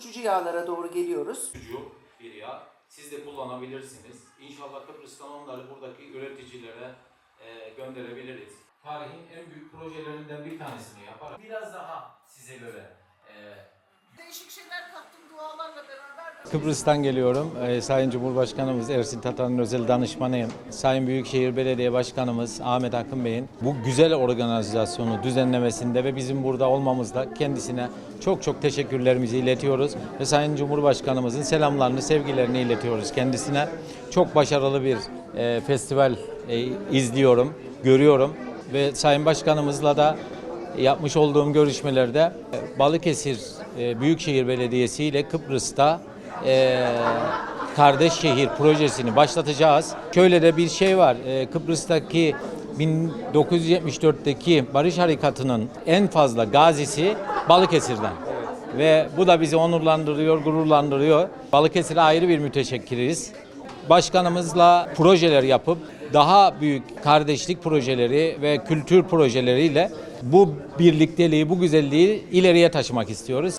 uçucu yağlara doğru geliyoruz. ucu bir yağ. Siz de kullanabilirsiniz. İnşallah Kıbrıs'tan onları buradaki üreticilere e, gönderebiliriz. Tarihin en büyük projelerinden bir tanesini yapar. Biraz daha size göre e, Kıbrıs'tan geliyorum. Ee, Sayın Cumhurbaşkanımız Ersin Tatar'ın özel danışmanıyım. Sayın Büyükşehir Belediye Başkanımız Ahmet Akın Bey'in bu güzel organizasyonu düzenlemesinde ve bizim burada olmamızda kendisine çok çok teşekkürlerimizi iletiyoruz. Ve Sayın Cumhurbaşkanımızın selamlarını, sevgilerini iletiyoruz kendisine. Çok başarılı bir e, festival e, izliyorum, görüyorum ve Sayın Başkanımızla da yapmış olduğum görüşmelerde Balıkesir e, Büyükşehir Belediyesi ile Kıbrıs'ta e, kardeş şehir projesini başlatacağız. Şöyle de bir şey var. e, Kıbrıs'taki 1974'teki Barış Harekatı'nın en fazla gazisi Balıkesir'den. Ve bu da bizi onurlandırıyor, gururlandırıyor. Balıkesir'e ayrı bir müteşekkiriz. Başkanımızla projeler yapıp daha büyük kardeşlik projeleri ve kültür projeleriyle bu birlikteliği, bu güzelliği ileriye taşımak istiyoruz.